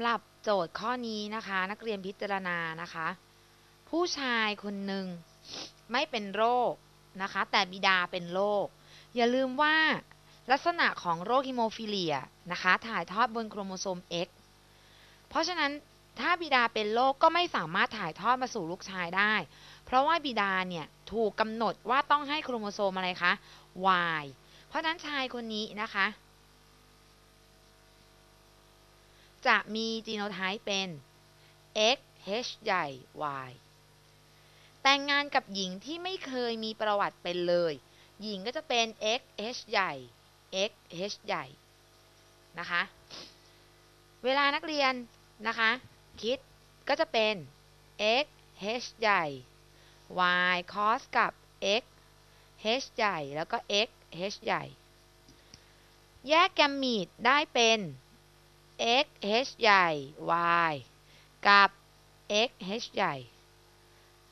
ำหรับโจทย์ข้อนี้นะคะ นักเรียนพิจารณานะคะ ผู้ชายคนหนึ่งไม่เป็นโรคนะคะ แต่บิดาเป็นโรคอย่าลืมว่าลักษณะของโรคฮิโมฟิเลียนะคะ ถ่ายทอดบนโครโมโซม X เพราะฉะนั้นถ้าบิดาเป็นโรคก็ไม่สามารถถ่ายทอดมาสู่ลูกชายได้ เพราะว่าบิดาเนี่ยถูกกำหนดว่าต้องให้โครโมโซมอะไรคะ Y เพราะฉะนั้นชายคนนี้นะคะ จะมีจีโนไทป์เป็น X H ใหญ่ Y แต่งงานกับหญิงที่ไม่เคยมีประวัติเป็นเลย หญิงก็จะเป็น X H ใหญ่ X H ใหญ่ นะคะ เวลานักเรียนนะคะ คิดก็จะเป็น x h ใหญ่ y cos กับ x h ใหญ่ แล้วก็ x h ใหญ่ แยกแกมมีดได้เป็น x h ใหญ่ y กับ x h ใหญ่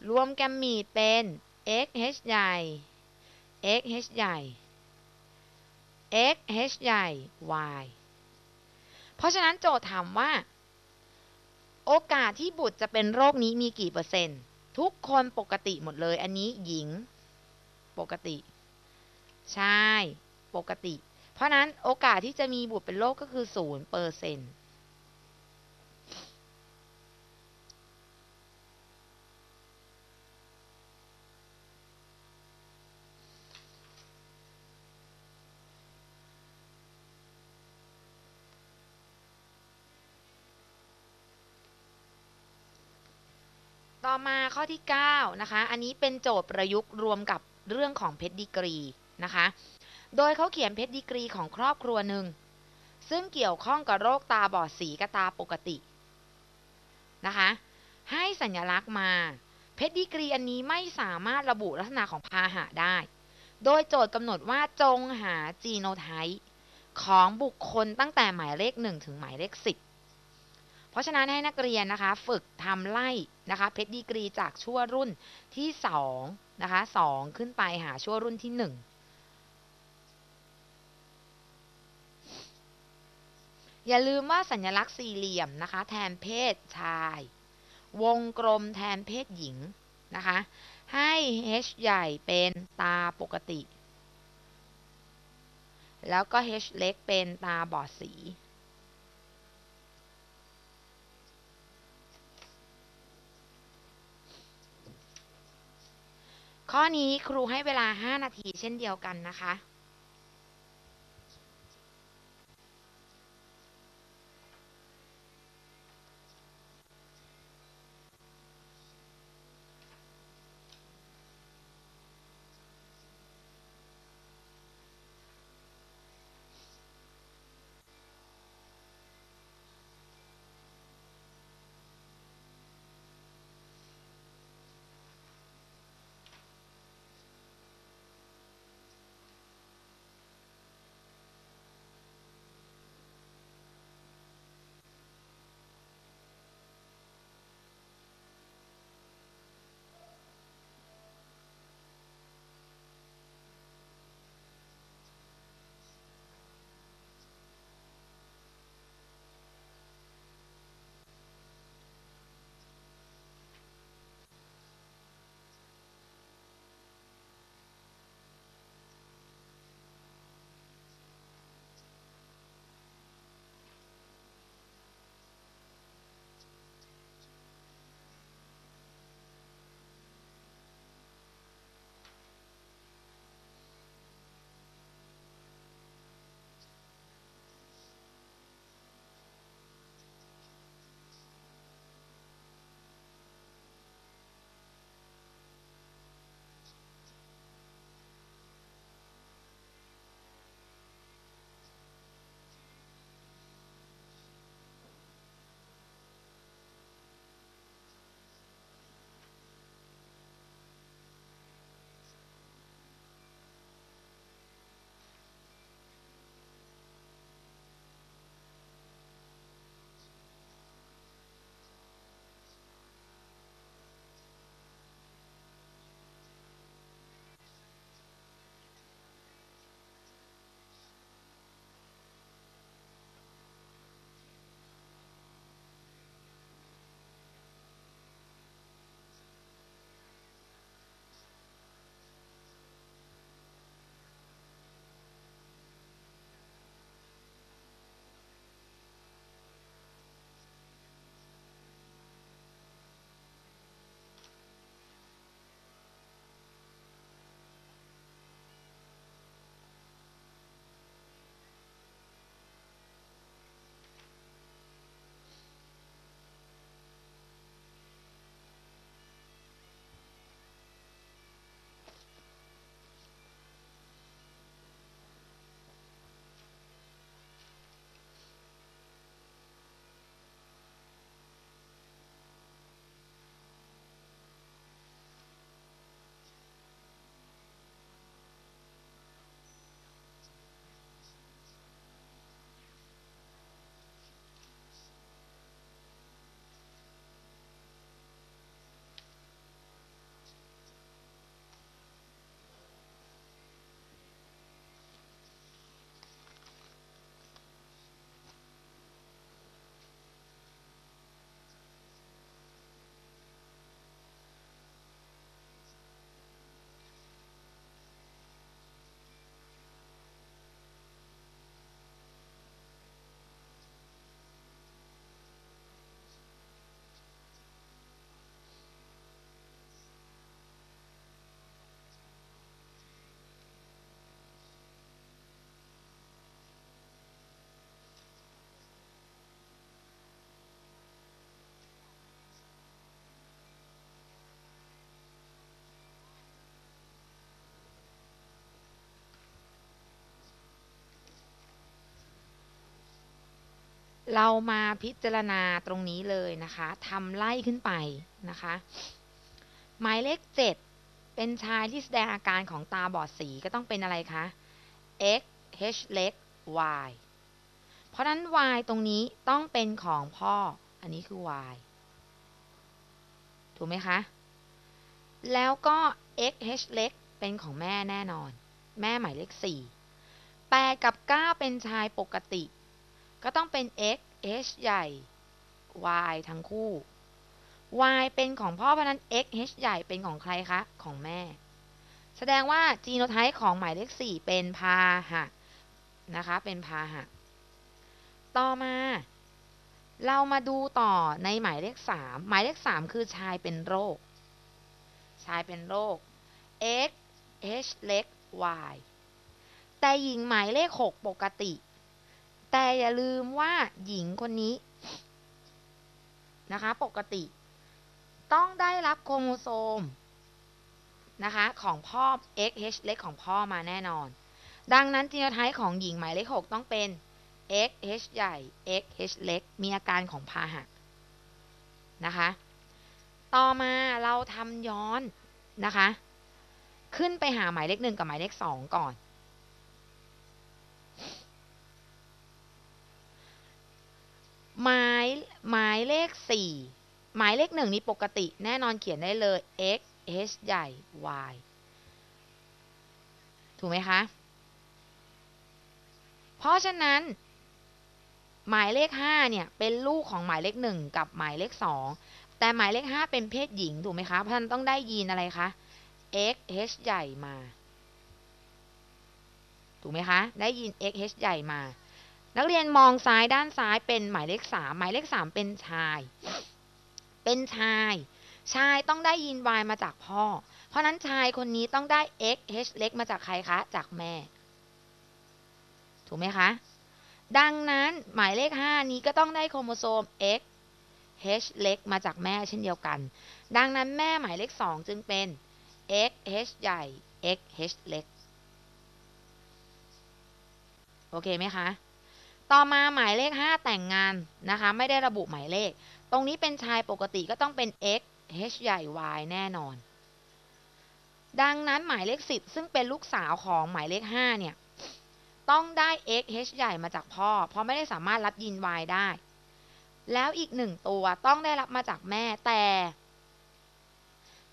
รวมแกมมีดเป็น x h ใหญ่ x h ใหญ่ x h ใหญ่ y เพราะฉะนั้นโจทย์ถามว่า โอกาสที่บุตรจะเป็นโรคนี้มีกี่เปอร์เซ็นต์ ทุกคนปกติหมดเลย อันนี้หญิง ปกติใช่ปกติ เพราะนั้นโอกาสที่จะมีบุตรเป็นโรคก็คือศูนย์เปอร์เซ็นต์ต่อมาข้อที่ 9 นะคะ อันนี้เป็นโจทย์ประยุกต์รวมกับเรื่องของเพชรดีกรีนะคะ โดยเขาเขียนเพชรดีกรีของครอบครัวหนึ่ง ซึ่งเกี่ยวข้องกับโรคตาบอดสีกับตาปกตินะคะ ให้สัญลักษณ์มา เพชรดีกรีอันนี้ไม่สามารถระบุลักษณะของพาหะได้ โดยโจทย์กำหนดว่าจงหาจีโนไทป์ของบุคคลตั้งแต่หมายเลข 1 ถึงหมายเลข 10ราะฉะนั้นให้นักเรียนนะคะ ฝึกทำไล่นะคะเพชรดีกรีจากชั่วรุ่นที่2นะคะ2ขึ้นไปหาชั่วรุ่นที่ 1 อย่าลืมว่าสัญลักษณ์สี่เหลี่ยมนะคะ แทนเพศชาย วงกลมแทนเพศหญิงนะคะ ให้ H ใหญ่เป็นตาปกติ แล้วก็ H เล็กเป็นตาบอดสีข้อนี้ครูให้เวลา 5 นาทีเช่นเดียวกันนะคะ เรามาพิจารณาตรงนี้เลยนะคะทำไล่ขึ้นไปนะคะ หมายเลข 7 เป็นชายที่แสดงอาการของตาบอดสีก็ต้องเป็นอะไรคะ x h เล็ก y เพราะนั้น y ตรงนี้ต้องเป็นของพ่อ อันนี้คือ y ถูกไหมคะ แล้วก็ x h เล็กเป็นของแม่แน่นอน แม่หมายเลข 4 8 กับ 9 เป็นชายปกติ ก็ต้องเป็น x h ใหญ่ y ทั้งคู่ y เป็นของพ่อเพราะนั้น x h ใหญ่เป็นของใครคะ ของแม่ แสดงว่าจีโนไทป์ของหมายเลข 4 เป็นพาหะนะคะ เป็นพาหะ ต่อมา เรามาดูต่อในหมายเลข 3 หมายเลข 3 คือชายเป็นโรค ชายเป็นโรค x h เล็ก y แต่หญิงหมายเลข 6 ปกติ แต่อย่าลืมว่าหญิงคนนี้นะคะ ปกติ ต้องได้รับโครโมโซมนะคะ ของพ่อ XH เล็กของพ่อมาแน่นอน ดังนั้นจีโนไทป์ของหญิงหมายเลข 6 ต้องเป็น XH ใหญ่ XH เล็ก มีอาการของพาหะนะคะ ต่อมาเราทำย้อนนะคะ ขึ้นไปหาหมายเลขหนึ่งกับหมายเลขสองก่อน หมายหมายเลขสี่หมายเลขหนึ่งนี้ปกติ แน่นอนเขียนได้เลย x h ใหญ่ y ถูกไหมคะ เพราะฉะนั้น หมายเลขห้าเนี่ย เป็นลูกของหมายเลขหนึ่งกับหมายเลขสองแต่หมายเลขห้าเป็นเพศหญิง ถูกไหมคะ เพราะฉะนั้นต้องได้ยีนอะไรคะ x h ใหญ่มา ถูกไหมคะ ได้ยีน x h ใหญ่มา นักเรียนมองซ้ายด้านซ้ายเป็นหมายเลขสามหมายเลขสามเป็นชาย เป็นชาย ชายต้องได้ยีน y มาจากพ่อ เพราะนั้นชายคนนี้ต้องได้ x h เล็กมาจากใครคะ จากแม่ ถูกไหมคะ ดังนั้นหมายเลข 5 นี้ก็ต้องได้โครโมโซม x h เล็กมาจากแม่เช่นเดียวกัน ดังนั้นแม่หมายเลข 2 จึงเป็น x h ใหญ่ x h เล็ก โอเคไหมคะ ต่อมาหมายเลข 5 แต่งงานนะคะ ไม่ได้ระบุหมายเลข ตรงนี้เป็นชายปกติก็ต้องเป็น x h ใหญ่ y แน่นอน ดังนั้นหมายเลข 10 ซึ่งเป็นลูกสาวของหมายเลข 5 เนี่ย ต้องได้ x h ใหญ่มาจากพ่อ เพราะไม่ได้สามารถรับยีน y ได้ แล้วอีกหนึ่งตัวต้องได้รับมาจากแม่แต่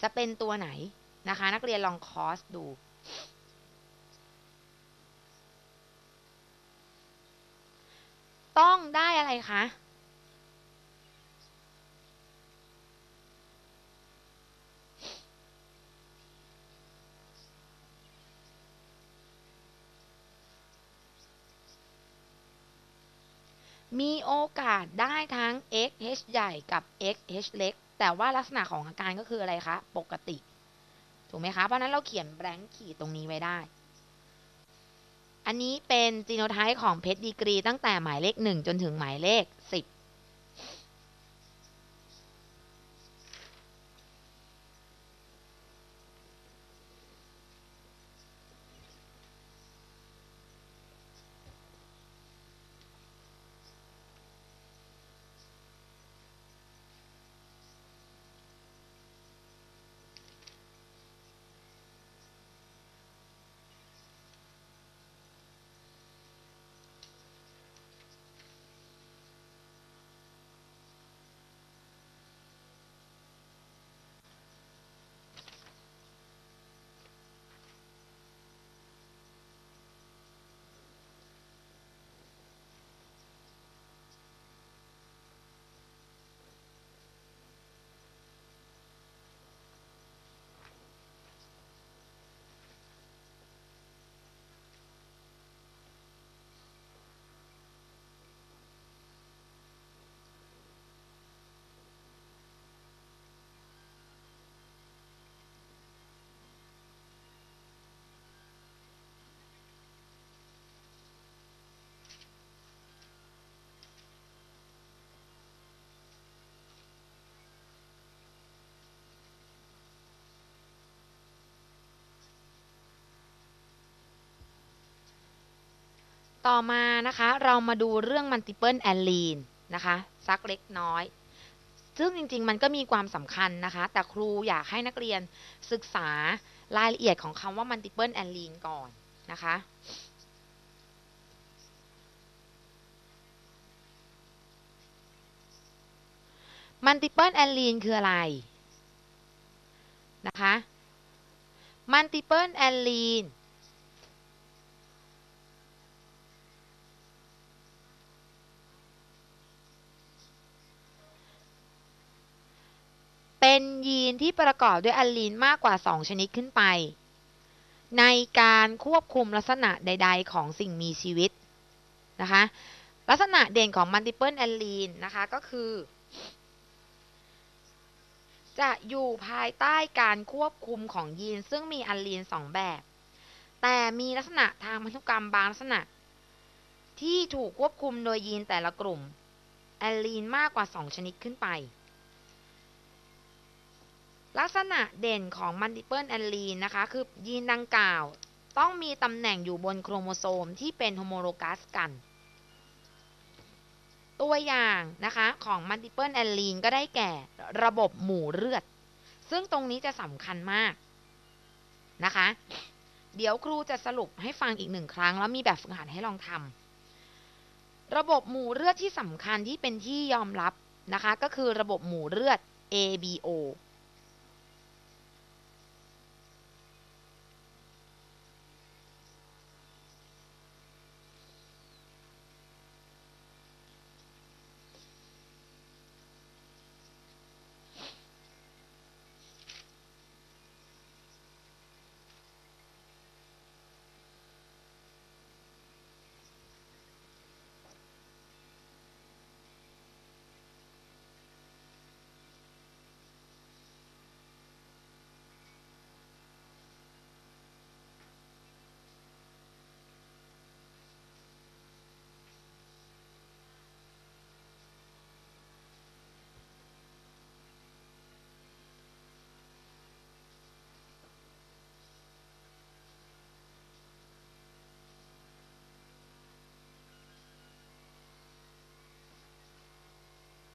จะเป็นตัวไหนนะคะ นักเรียนลองคอสดู ต้องได้อะไรคะมีโอกาสได้ทั้ง XH ใหญ่กับ XH เล็ก แต่ว่าลักษณะของอาการก็คืออะไรคะ ปกติ ถูกไหมคะ เพราะนั้นเราเขียนแบงค์ขีดตรงนี้ไว้ได้ อันนี้เป็นจีโนไทป์ของเพชรดีกรี ตั้งแต่หมายเลข 1 จนถึงหมายเลข 10 ต่อมานะคะเรามาดูเรื่อง multiple allele นะคะสักเล็กน้อย ซึ่งจริงๆมันก็มีความสำคัญนะคะ แต่ครูอยากให้นักเรียนศึกษารายละเอียดของคำว่า multiple allele ก่อนนะคะ multiple allele คืออะไรนะคะ multiple allele เเป็นยีนที่ประกอบด้วยอัลลีนมากกว่า 2 ชนิดขึ้นไป ในการควบคุมลักษณะใด ๆ ของสิ่งมีชีวิตนะคะลักษณะเด่นของ multiple allele นะคะก็คือ จะอยู่ภายใต้การควบคุมของยีน ซึ่งมีอัลลีน2แบบ แต่มีลักษณะทางพันธุกรรมบางลักษณะ ที่ถูกควบคุมโดยยีนแต่ละกลุ่มอัลลีนมากกว่า 2 ชนิดขึ้นไป ลักษณะเด่นของ multiple allele นะคะ คือยีนดังกล่าว ต้องมีตำแหน่งอยู่บนโครโมโซมที่เป็นโฮโมโลกัสกัน ตัวอย่างนะคะของ multiple allele ก็ได้แก่ระบบหมู่เลือด ซึ่งตรงนี้จะสำคัญมากนะคะ เดี๋ยวครูจะสรุปให้ฟังอีกหนึ่งครั้ง แล้วมีแบบฝึกหัดให้ลองทำระบบหมู่เลือดที่สำคัญที่เป็นที่ยอมรับนะคะ ก็คือระบบหมู่เลือด ABO